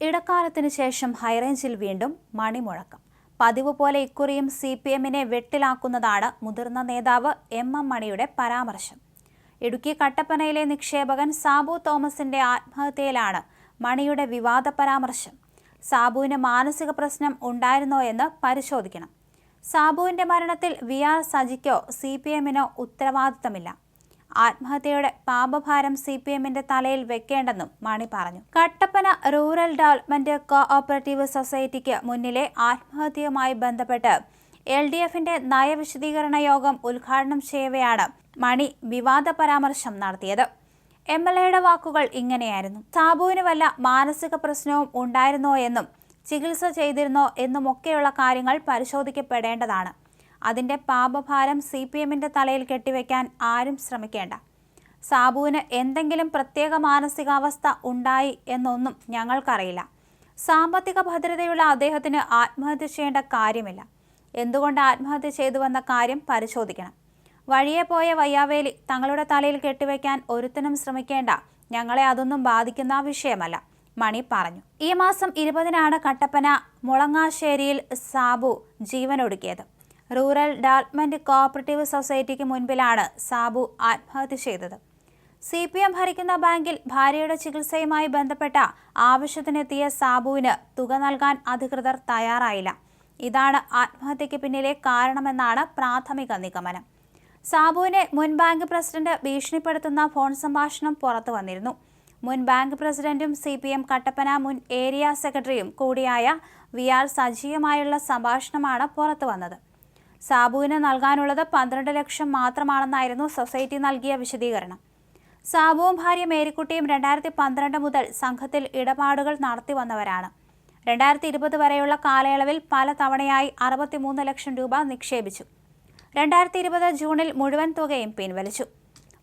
ഇടക്കാലത്തിന് ശേഷം ഹൈറേഞ്ചിൽ വീണ്ടും മണിമുഴക്കം. പതിവ് പോലെ ഇക്കുറിയും സി പി എമ്മിനെ വെട്ടിലാക്കുന്നതാണ് മുതിർന്ന നേതാവ് എം എം മണിയുടെ പരാമർശം. ഇടുക്കി കട്ടപ്പനയിലെ നിക്ഷേപകൻ സാബു തോമസിന്റെ ആത്മഹത്യയിലാണ് മണിയുടെ വിവാദ പരാമർശം. സാബുവിന് മാനസിക പ്രശ്നം ഉണ്ടായിരുന്നോ എന്ന് പരിശോധിക്കണം. സാബുവിന്റെ മരണത്തിൽ വി ആർ സജിക്കോ സി പി എമ്മിനോ ഉത്തരവാദിത്തമില്ല. ആത്മഹത്യയുടെ പാപഭാരം സി പി എമ്മിന്റെ തലയിൽ വെക്കേണ്ടെന്നും മാണി പറഞ്ഞു. Kattappana rural development cooperative സൊസൈറ്റിക്ക് മുന്നിലെ ആത്മഹത്യയുമായി ബന്ധപ്പെട്ട് എൽ ഡി എഫിന്റെ നയവിശദീകരണ യോഗം ഉദ്ഘാടനം ചെയ്യവെയാണ് മണി വിവാദ പരാമർശം നടത്തിയത്. എം എൽ എയുടെ വാക്കുകൾ ഇങ്ങനെയായിരുന്നു. സാബുവിന് വല്ല മാനസിക പ്രശ്നവും ഉണ്ടായിരുന്നോ എന്നും ചികിത്സ ചെയ്തിരുന്നോ എന്നുമൊക്കെയുള്ള കാര്യങ്ങൾ പരിശോധിക്കപ്പെടേണ്ടതാണ്. അതിന്റെ പാപഭാരം സി പി എമ്മിന്റെ തലയിൽ കെട്ടിവെക്കാൻ ആരും ശ്രമിക്കേണ്ട. സാബുവിന് എന്തെങ്കിലും പ്രത്യേക മാനസികാവസ്ഥ ഉണ്ടായി എന്നൊന്നും ഞങ്ങൾക്കറിയില്ല. സാമ്പത്തിക ഭദ്രതയുള്ള അദ്ദേഹത്തിന് ആത്മഹത്യ ചെയ്യേണ്ട കാര്യമില്ല. എന്തുകൊണ്ട് ആത്മഹത്യ ചെയ്തുവെന്ന കാര്യം പരിശോധിക്കണം. വഴിയെ പോയ വയ്യാവേലി തങ്ങളുടെ തലയിൽ കെട്ടിവെക്കാൻ ഒരുത്തനും ശ്രമിക്കേണ്ട. ഞങ്ങളെ അതൊന്നും ബാധിക്കുന്ന വിഷയമല്ല. മണി പറഞ്ഞു. ഈ മാസം ഇരുപതിനാണ് കട്ടപ്പന മുളങ്ങാശ്ശേരിയിൽ സാബു ജീവനൊടുക്കിയത്. റൂറൽ ഡെവലപ്മെന്റ് കോഓപ്പറേറ്റീവ് സൊസൈറ്റിക്ക് മുൻപിലാണ് സാബു ആത്മഹത്യ ചെയ്തത്. സി പി എം ഭരിക്കുന്ന ബാങ്കിൽ ഭാര്യയുടെ ചികിത്സയുമായി ബന്ധപ്പെട്ട ആവശ്യത്തിനെത്തിയ സാബുവിന് തുക നൽകാൻ അധികൃതർ തയ്യാറായില്ല. ഇതാണ് ആത്മഹത്യയ്ക്ക് പിന്നിലെ കാരണമെന്നാണ് പ്രാഥമിക നിഗമനം. സാബുവിനെ മുൻ ബാങ്ക് പ്രസിഡന്റ് ഭീഷണിപ്പെടുത്തുന്ന ഫോൺ സംഭാഷണം പുറത്തു വന്നിരുന്നു. മുൻ ബാങ്ക് പ്രസിഡന്റും സി പി എം കട്ടപ്പന മുൻ ഏരിയ സെക്രട്ടറിയും കൂടിയായ വി ആർ സജീവമായുള്ള സംഭാഷണമാണ് പുറത്തു വന്നത്. സാബുവിന് നൽകാനുള്ളത് പന്ത്രണ്ട് ലക്ഷം മാത്രമാണെന്നായിരുന്നു സൊസൈറ്റി നൽകിയ വിശദീകരണം. സാബുവും ഭാര്യ മേരിക്കുട്ടിയും രണ്ടായിരത്തി പന്ത്രണ്ട് മുതൽ സംഘത്തിൽ ഇടപാടുകൾ നടത്തി വന്നവരാണ്. രണ്ടായിരത്തി ഇരുപത് വരെയുള്ള കാലയളവിൽ പല തവണയായി അറുപത്തിമൂന്ന് ലക്ഷം രൂപ നിക്ഷേപിച്ചു. രണ്ടായിരത്തി ഇരുപത് ജൂണിൽ മുഴുവൻ തുകയും പിൻവലിച്ചു.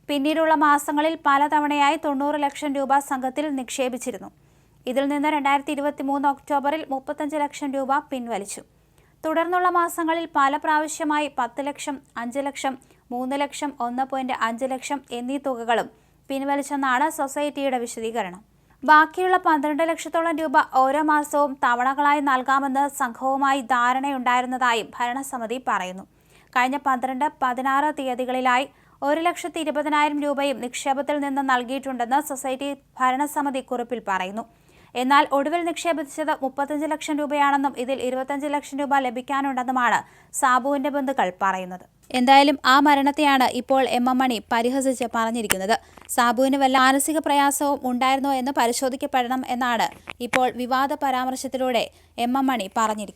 പിന്നീടുള്ള മാസങ്ങളിൽ പലതവണയായി തൊണ്ണൂറ് ലക്ഷം രൂപ സംഘത്തിൽ നിക്ഷേപിച്ചിരുന്നു. ഇതിൽ നിന്ന് രണ്ടായിരത്തി ഇരുപത്തി മൂന്ന് ഒക്ടോബറിൽ മുപ്പത്തഞ്ച് ലക്ഷം രൂപ പിൻവലിച്ചു. തുടർന്നുള്ള മാസങ്ങളിൽ പല പ്രാവശ്യമായി പത്ത് ലക്ഷം അഞ്ച് ലക്ഷം മൂന്ന് ലക്ഷം ഒന്ന് പോയിന്റ് അഞ്ച് ലക്ഷം എന്നീ തുകകളും പിൻവലിച്ചെന്നാണ് സൊസൈറ്റിയുടെ വിശദീകരണം. ബാക്കിയുള്ള പന്ത്രണ്ട് ലക്ഷത്തോളം രൂപ ഓരോ മാസവും തവണകളായി നൽകാമെന്ന് സംഘവുമായി ധാരണയുണ്ടായിരുന്നതായും ഭരണസമിതി പറയുന്നു. കഴിഞ്ഞ പന്ത്രണ്ട് പതിനാറ് തീയതികളിലായി ഒരു ലക്ഷത്തി ഇരുപതിനായിരം രൂപയും നിക്ഷേപത്തിൽ നിന്ന് നൽകിയിട്ടുണ്ടെന്ന് സൊസൈറ്റി ഭരണസമിതി കുറിപ്പിൽ പറയുന്നു. എന്നാൽ ഒടുവിൽ നിക്ഷേപിച്ചത് മുപ്പത്തഞ്ച് ലക്ഷം രൂപയാണെന്നും ഇതിൽ ഇരുപത്തഞ്ച് ലക്ഷം രൂപ ലഭിക്കാനുണ്ടെന്നുമാണ് സാബുവിന്റെ ബന്ധുക്കൾ പറയുന്നത്. എന്തായാലും ആ മരണത്തെയാണ് ഇപ്പോൾ എം എം മണി പരിഹസിച്ച് പറഞ്ഞിരിക്കുന്നത്. സാബുവിന് വല്ല മാനസിക പ്രയാസവും ഉണ്ടായിരുന്നോ എന്ന് പരിശോധിക്കപ്പെടണം എന്നാണ് ഇപ്പോൾ വിവാദ പരാമർശത്തിലൂടെ എം എം മണി പറഞ്ഞിരിക്കുന്നത്.